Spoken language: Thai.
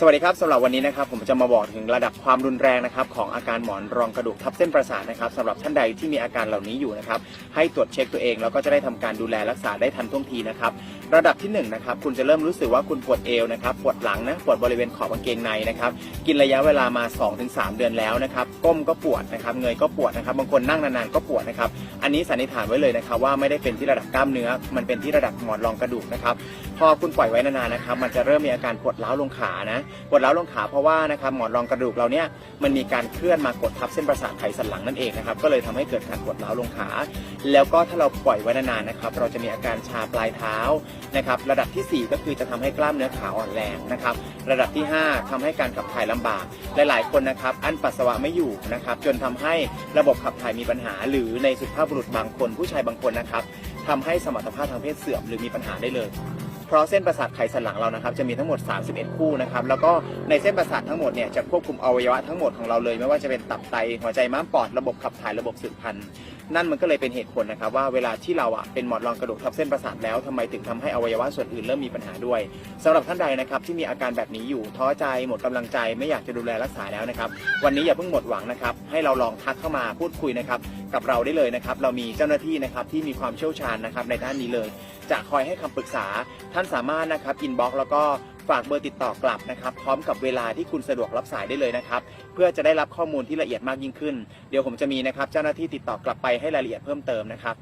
สวัสดีครับสำหรับวันนี้นะครับผมจะมาบอกถึงระดับความรุนแรงนะครับของอาการหมอนรองกระดูกทับเส้นประสาทนะครับสำหรับท่านใดที่มีอาการเหล่านี้อยู่นะครับให้ตรวจเช็คตัวเองแล้วก็จะได้ทำการดูแลรักษาได้ทันท่วงทีนะครับระดับที่1นนะครับคุณจะเริ่มรู้สึกว่าคุณปวดเอวนะครับปวดหลังนะปวดบริเวณขอบกางเกงในนะครับกินระยะเวลามา 2-3 เดือนแล้วนะครับก้มก็ปวดนะครับเงยก็ปวดนะครับบางคนนั่งนานๆก็ปวดนะครับอันนี้สันนิษฐานไว้เลยนะครับว่าไม่ได้เป็นที่ระดับกล้ามเนื้อ มันเป็นที่ระดับหมอนรองกระดูกนะครับพอคุณปล่อยไว้นานๆนะครับมันจะเริ่มมีอาการปวดร้าวลงขานะปวดร้าวลงขาเพราะว่านะครับหมอนรองกระดูกเราเนี่ยมันมีการเคลื่อนมากดทับเส้นประสาทไขสันหลังนั่นเองนะครับก็เลยทำให้เกิดการปวดร้าวลงขา แล้วก็ถ้าเราปล่อยไว้นานๆนะครับเราจะมีอาการชาปลายเท้านะครับระดับทีสี่4 ก็คือจะทำให้กล้ามเนื้อขาอ่อนแรงนะครับระดับที่ 5ทำให้การขับถ่ายลำบาก หลายๆ คนนะครับอั้นปัสสาวะไม่อยู่นะครับจนทำให้ระบบขับถ่ายมีปัญหา หรือในสุภาพบุรุษบางคน ผู้ชายบางคนนะครับทำให้สมรรถภาพทางเพศเสื่อมหรือมีปัญหาได้เลยเพราะเส้นประสาทไขสันหลังเรานะครับจะมีทั้งหมด 31 คู่นะครับแล้วก็ในเส้นประสาททั้งหมดเนี่ยจะควบคุมอวัยวะทั้งหมดของเราเลย ไม่ว่าจะเป็นตับไตหัวใจม้ามปอดระบบขับถ่ายระบบสืบพันธุ์ นั่นมันก็เลยเป็นเหตุผลนะครับว่าเวลาที่เราอะเป็นหมอนรองกระดูกทับเส้นประสาทแล้วทำไมถึงทำให้อวัยวะส่วนอื่นเริ่มมีปัญหาด้วยสำหรับท่านใดนะครับที่มีอาการแบบนี้อยู่ท้อใจหมดกำลังใจไม่อยากจะดูแลรักษาแล้วนะครับวันนี้อย่าเพิ่งหมดหวังนะครับให้เราลองทักเข้ามาพูดคุยนะครับกับเราได้เลยนะครับเรามีเจ้าหน้าที่นะครับที่มีความเชี่ยวชาญนะครับในด้านนี้เลย จะคอยให้คำปรึกษาท่านสามารถนะครับอินบ็อกแล้วก็ ฝากเบอร์ติดต่อกลับนะครับ พร้อมกับเวลาที่คุณสะดวกรับสายได้เลยนะครับ เพื่อจะได้รับข้อมูลที่ละเอียดมากยิ่งขึ้น เดี๋ยวผมจะมีนะครับเจ้าหน้าที่ติดต่อกลับไปให้รายละเอียดเพิ่มเติมนะครับ